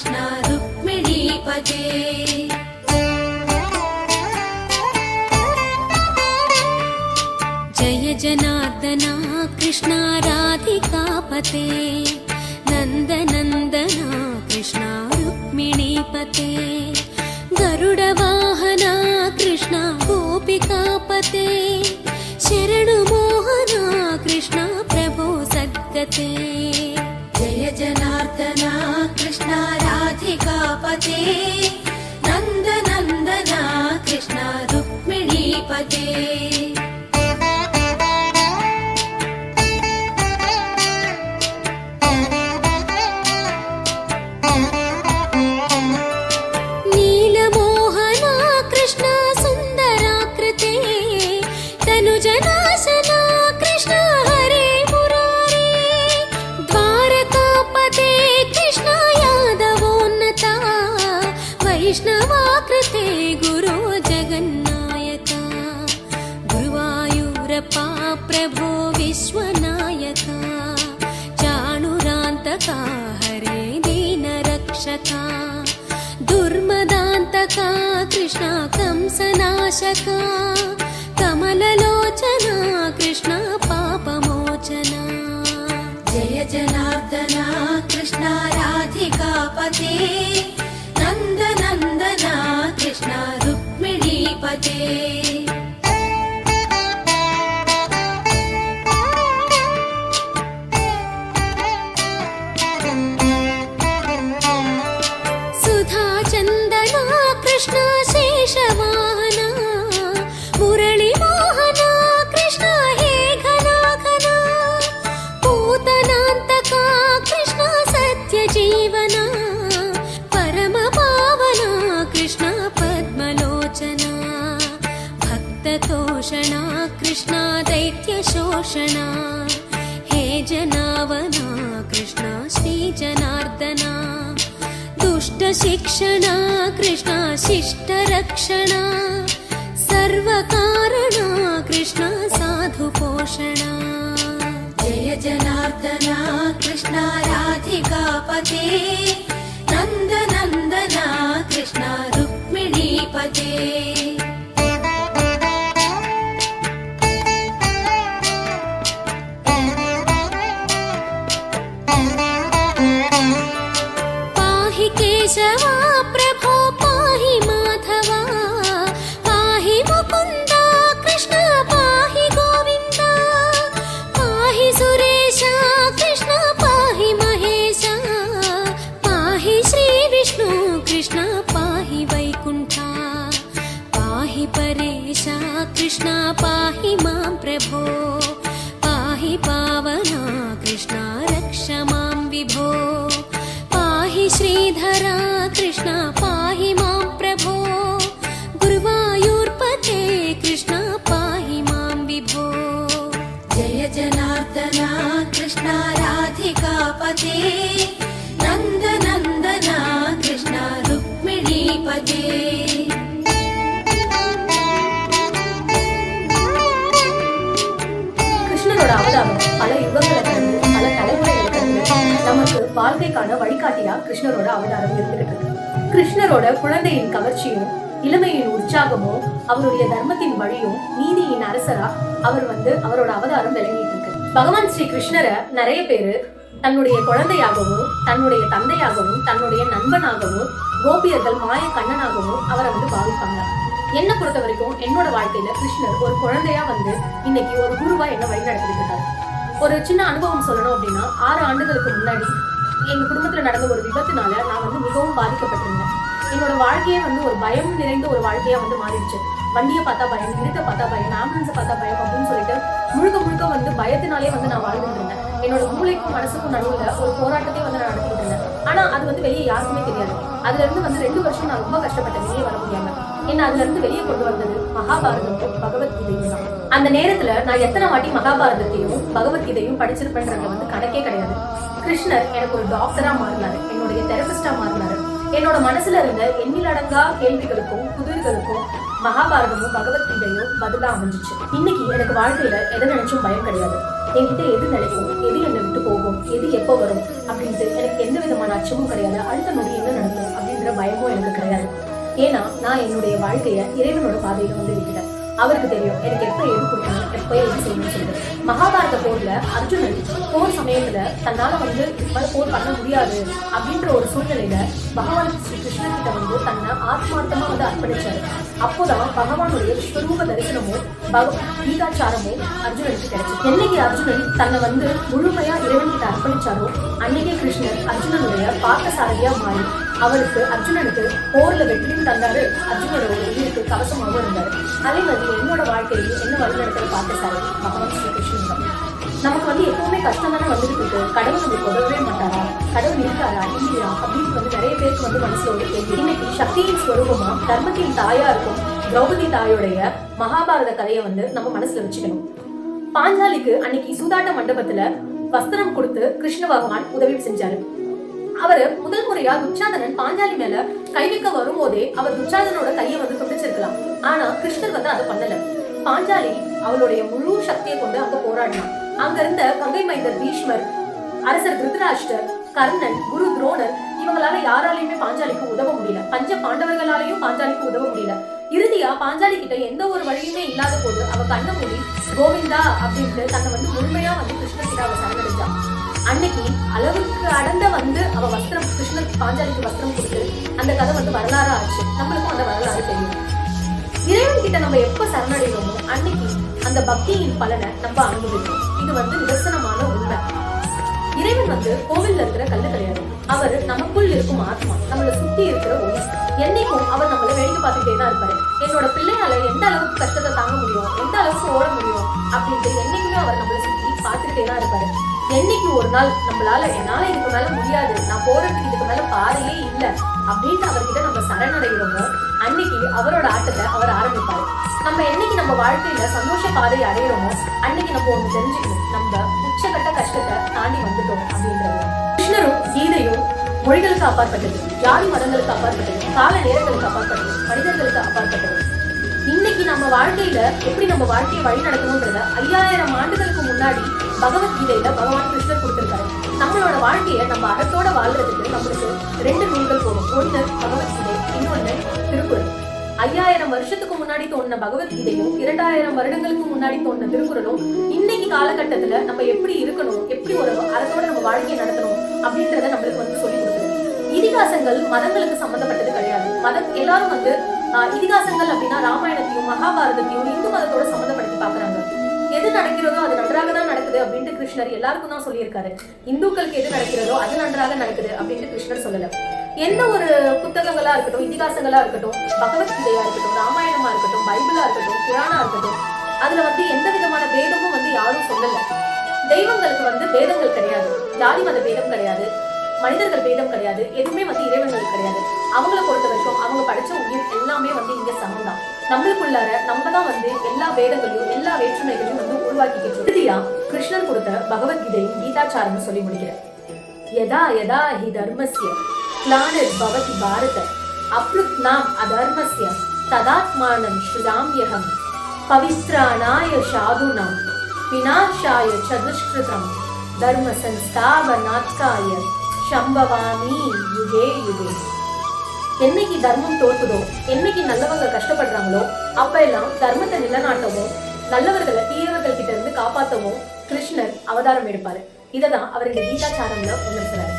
కృష్ణ రుక్మిణీపతే జయ జనార్దన కృష్ణ రాధికాపతే నందనందన కృష్ణ రుక్మిణీపతే గరుడవాహన కృష్ణ గోపికాపతే वैष्णवाकृते गुरो जगन्नायका गुरुवायूरप्पा प्रभो विश्वनायका चाणुरान्तका हरे दीनरक्षका दुर्मदान्तका कृष्णा कंसनाशका कमललोचना कृष्णा पापमोचना जय जनार्दना कृष्णा राधिकापते day. दैत्यशोषणा हे जनावना कृष्ण श्रीजनार्दना दुष्टशिक्षणा कृष्णा शिष्टरक्षणा सर्वकारणा कृष्णा साधुपोषणा जय जनार्दना कृष्णा राधिकापते। नन्दनन्दना प्रभो। पाहि पावना कृष्ण रक्ष मां विभो। पाहि श्रीधरा कृष्ण पाहि मां प्रभो। गुरुवायूर्पते कृष्ण पाहि मां विभो। जय जनार्दना कृष्ण राधिकापते வாழ்க்கைக்கான வழிகாட்டியா கிருஷ்ணரோட அவதாரம் இருந்துகிட்டு இருக்கு. கிருஷ்ணரோட குழந்தையின் கவர்ச்சியும் இளமையின் உற்சாகமும் அவருடைய தர்மத்தின் வழியும் நீதியின் அரசரா அவர் வந்து அவரோட அவதாரம் விளங்கிட்டு இருக்கு. பகவான் ஸ்ரீ கிருஷ்ணரை நிறைய பேரு தன்னுடைய குழந்தையாகவும் தன்னுடைய தந்தையாகவும் தன்னுடைய நண்பனாகவும் கோபியர்கள் மாய கண்ணனாகவும் அவரை வந்து பாவிப்பாங்க. என்ன பொறுத்த வரைக்கும் என்னோட வாழ்க்கையில கிருஷ்ணர் ஒரு குழந்தையா வந்து இன்னைக்கு ஒரு குருவா என்ன வழி நடத்திட்டு இருக்காரு. ஒரு சின்ன அனுபவம் சொல்லணும் அப்படின்னா ஆறு ஆண்டுகளுக்கு முன்னாடி எங்க குடும்பத்துல நடந்த ஒரு விபத்துனால நான் வந்து மிகவும் பாதிக்கப்பட்டிருந்தேன். என்னோட வாழ்க்கையே வந்து ஒரு பயம் நிறைந்த ஒரு வாழ்க்கையா வந்து மாறிடுச்சு. வண்டியை பார்த்தா பயம் இருட்டை பார்த்தா பயம் ஆம்புலன்ஸை பார்த்தா பயம் அப்படின்னு சொல்லிட்டு முழுக்க முழுக்க வந்து பயத்தினாலே வந்து நான் வாழ்ந்துட்டு இருந்தேன். என்னோட மூளைக்கும் மனசுக்கும் நடுவில் ஒரு போராட்டத்தை வந்து நான் நடத்திட்டு இருந்தேன். ஆனா அது வந்து வெளியே யாருக்குமே தெரியாது. அதுல இருந்து வந்து ரெண்டு வருஷம் நான் ரொம்ப கஷ்டப்பட்டேன் வெளியே வர முடியாம. என்ன அதுல இருந்து வெளியே கொண்டு வந்தது மகாபாரதமும் பகவத்கீதையும் தான். அந்த நேரத்துல நான் எத்தனை வாட்டி மகாபாரதத்தையும் பகவத்கீதையும் படிச்சிருப்பேன்றதுல வந்து கணக்கே கிடையாது. கிருஷ்ணர் எனக்கு ஒரு டாக்டரா மாறினாரு. என்னுடைய தெரபிஸ்டா மாறினாரு. என்னோட மனசுல இருந்த எண்ணிலடங்கா கேள்விகளுக்கும் புதிர்களுக்கும் மகாபாரதமும் பகவத்கீதையும் பதிலா அமைஞ்சிச்சு. இன்னைக்கு எனக்கு வாழ்க்கையில எதை நினைச்சும் பயம் கிடையாது. என்கிட்ட எது நினைக்கும் எது என்னை விட்டு போகும் எது எப்போ வரும் அப்படின்ட்டு எனக்கு எந்த விதமான அச்சமும் கிடையாது. அடுத்த நொடி என்ன நடக்கும் அப்படின்ற பயமும் எனக்கு கிடையாது. ஏன்னா நான் என்னுடைய வாழ்க்கைய இறைவனோட பாதையில வந்து விட்டுட்டேன். அவருக்கு தெரியும். எனக்கு எப்ப எது கொடுக்கணும் எப்ப எது செய்யணும்னு சொல்லிட்டு. மகாபாரத போர்ல அர்ஜுனன் போர் சமயத்துல தன்னால வந்து இது போர் பண்ண முடியாது அப்படின்ற ஒரு சூழ்நிலையில பகவான் ஸ்ரீ கிருஷ்ணன் கிட்ட வந்து தன்னை ஆத்மார்த்தமா வந்து அர்ப்பணிச்சாரு. அப்போதான் பகவானுடைய ஸ்வரூப தரிசனமும் பக கீதாச்சாரமும் அர்ஜுனனுக்கு கிடைச்சது. என்னைக்கு அர்ஜுனன் தன்னை வந்து முழுமையா இறைவன் கிட்ட அர்ப்பணிச்சாரோ அன்னைக்கே கிருஷ்ணன் அர்ஜுனனுடைய பார்த்தசாரதியா மாறி அவருக்கு அர்ஜுனனுக்கு போர்ல வெற்றியும் தந்தாரு. அர்ஜுனனோட உயிருக்கு கவசமாகவும் இருந்தாரு. அதே மாதிரி என்னோட வாழ்க்கையில என்ன வழிநடத்துற பார்த்தசாரதி பகவான் ஸ்ரீகிருஷ்ணன் நமக்கு வந்து எப்பவுமே கஷ்டம் தானே வந்துட்டு இருக்கு. கடவுள் நமக்கு உதவவே மாட்டாரா? கடவுள் இருக்காரா? இல்லையா? அப்படின்னு வந்து நிறைய பேருக்கு வந்து மனசுல ஒரு கேள்வி. இன்னைக்கு சக்தியின் ஸ்வரூபமா தர்மத்தின் தாயா இருக்கும் திரௌபதி தாயோடைய மகாபாரத கதையை வந்து நம்ம மனசுல வச்சுக்கணும். பாஞ்சாலிக்கு அன்னைக்கு சூதாட்ட மண்டபத்துல வஸ்திரம் கொடுத்து கிருஷ்ண பகவான் உதவி செஞ்சாரு. அவரு முதல் முறையா துச்சாதனன் பாஞ்சாலி மேல கை வைக்க வரும்போதே அவர் துச்சாதனோட கையை வந்து துண்டிச்சிருக்கலாம். ஆனா கிருஷ்ணர் வந்து அதை பண்ணல. பாஞ்சாலி அவளுடைய முழு சக்தியை கொண்டு அங்க போராடினான். அங்க இருந்த கங்கை மைந்தர் பீஷ்மர் அரசர் திருதராஷ்டர் கர்ணன் குரு துரோணர் இவங்களால யாராலையுமே பாஞ்சாலிக்கு உதவ முடியல. பஞ்ச பாண்டவர்களாலையும் பாஞ்சாலிக்கு உதவ முடியல. இறுதியா பாஞ்சாலி கிட்ட எந்த ஒரு வழியுமே இல்லாத போது அவ கண்ண மூடி கோவிந்தா அப்படின்ட்டு தன்னை வந்து முழுமையா வந்து கிருஷ்ணர் கிட்ட அவ சரணடைஞ்சான் அன்னைக்கு அளவுக்கு அடந்த வந்து அவ வஸ்திரம் கிருஷ்ணன் பாஞ்சாலிக்கு வஸ்திரம் கொடுத்து அந்த கதை வந்து வரலாறா ஆச்சு. நம்மளுக்கும் அந்த வரலாறு தெரியும். இறைவன் கிட்ட நம்ம எப்ப சரணடைகிறோமோ அன்னைக்கு அந்த பக்தியின் பலனை நம்ம அனுபவிக்கிறோம் இது வந்து நிதர்சனமான உண்மை. இறைவன் வந்து கோவில்ல இருக்கிற கல்லு கிடையாது. அவர் நமக்குள் இருக்கும் ஆத்மா நம்மளை சுத்தி இருக்கிற ஒளி. என்னைக்கும் அவர் நம்மள வேடிக்கை பார்த்துட்டே தான் இருப்பாரு. என்னோட பிள்ளையால எந்த அளவுக்கு கஷ்டத்தை தாங்க முடியும் எந்த அளவுக்கு ஓட முடியும் அப்படின்ட்டு என்னைக்குமே அவர் நம்மளை சுத்தி பார்த்துக்கிட்டே தான் இருப்பாரு. என்னைக்கு ஒரு நாள் நம்மளால என்னால இதுக்கு மேல முடியாது. நான் போறதுக்கு இதுக்கு மேல பாதையே இல்லை அப்படின்ட்டு அவர்கிட்ட நம்ம சரணடைகிறோமோ அன்னைக்கு அவரோட ஆட்டத்தை அவர் ஆரம்பிப்பாரு. நம்ம என்னைக்கு நம்ம வாழ்க்கையில சந்தோஷ பாதையை அடையிறோமோ அன்னைக்கு நம்ம ஒண்ணு தெரிஞ்சுக்கணும். நம்ம உச்சகட்ட கஷ்டத்தை தாண்டி வந்துட்டோம் அப்படின்றது. கிருஷ்ணரும் கீதையும் மொழிகளுக்கு அப்பாற்பட்டது. ஜாதி மதங்களுக்கு அப்பாற்பட்டது. கால நேரங்களுக்கு அப்பாற்பட்டது. மனிதர்களுக்கு அப்பாற்பட்டது. இன்னைக்கு நம்ம வாழ்க்கையில எப்படி நம்ம வாழ்க்கையை வழி நடக்கணும்ன்றத ஐயாயிரம் ஆண்டுகளுக்கு முன்னாடி பகவத்கீதையில பகவான் கிருஷ்ணர் கொடுத்திருக்காரு. நம்மளோட வாழ்க்கையை நம்ம அறத்தோட வாழ்றதுக்கு நம்மளுக்கு ரெண்டு நூல்கள் போகும் ஒண்ணு பகவத்கீதை இன்னொன்னு திருக்குறள். ஐயாயிரம் வருஷத்துக்கு முன்னாடி தோணுன பகவத்கீதையும் இரண்டாயிரம் வருடங்களுக்கு முன்னாடி தோணுன திருக்குறளும் இன்னைக்கு காலகட்டத்துல நம்ம எப்படி இருக்கணும் எப்படி ஒரு அறத்தோட நம்ம வாழ்க்கையை நடத்தணும் அப்படின்றத நம்மளுக்கு வந்து சொல்லி கொடுக்குது. இதிகாசங்கள் மதங்களுக்கு சம்பந்தப்பட்டது கிடையாது. மதம் எல்லாரும் வந்து இதிகாசங்கள் அப்படின்னா ராமாயணத்தையும் மகாபாரதத்தையும் இந்து மதத்தோட சம்மந்தப்படுத்தி பாக்குறாங்க எது நடக்கிறதோ அது நன்றாக தான் நடக்குது அப்படின்ட்டு கிருஷ்ணர் எல்லாருக்கும் தான் சொல்லியிருக்காரு. இந்துக்களுக்கு எது நடக்கிறதோ அது நன்றாக நடக்குது அப்படின்ட்டு கிருஷ்ணர் சொல்லல. எந்த ஒரு புத்தகங்களா இருக்கட்டும் இதிகாசங்களா இருக்கட்டும் பகவத்கீதையா இருக்கட்டும் ராமாயணமா இருக்கட்டும் பைபிளா இருக்கட்டும் புராணா இருக்கட்டும் அதுல வந்து எந்த விதமான பேதமும் வந்து யாரும் சொல்லல. தெய்வங்களுக்கு வந்து பேதங்கள் கிடையாது. ஜாதி மத பேதம் கிடையாது. மனிதர்கள் பேதம் கிடையாது எதுவுமே வந்து இறைவன்கள் கிடையாது. அவங்கள பொறுத்த வரைக்கும் அவங்க படிச்ச உயிர் எல்லாமே வந்து இங்க சமம் தான் நம்மளுக்குள்ளார நம்ம தான் வந்து எல்லா வேதங்களையும் எல்லா வேற்றுமைகளையும் வந்து உருவாக்கிக்கிட்டு இறுதியா கிருஷ்ணர் கொடுத்த பகவத்கீதையும் கீதாச்சாரம் சொல்லி முடிக்கிறேன். யதா யதா ஹி தர்மஸ்ய கிளானிர் பவதி பாரத அப்ளுத் நாம் அதர்மஸ்ய ததாத்மானம் ஸ்ருதாம்யகம் பவித்ராணாய சாதுனம் விநாஷாய சதுஷ்கிருதம் தர்ம சன்ஸ்தாபனாத்காய சம்பவாமி யுகே யுகே. என்னைக்கு தர்மம் தோற்றுதோ என்னைக்கு நல்லவங்க கஷ்டப்படுறாங்களோ அப்ப எல்லாம் தர்மத்தை நிலநாட்டவும் நல்லவர்களை தீயவர்கள் கிட்ட இருந்து காப்பாத்தவும் கிருஷ்ணர் அவதாரம் எடுப்பாரு. இததான் அவர் இந்த கீதாச்சாரம்ல உணர்த்துறாரு.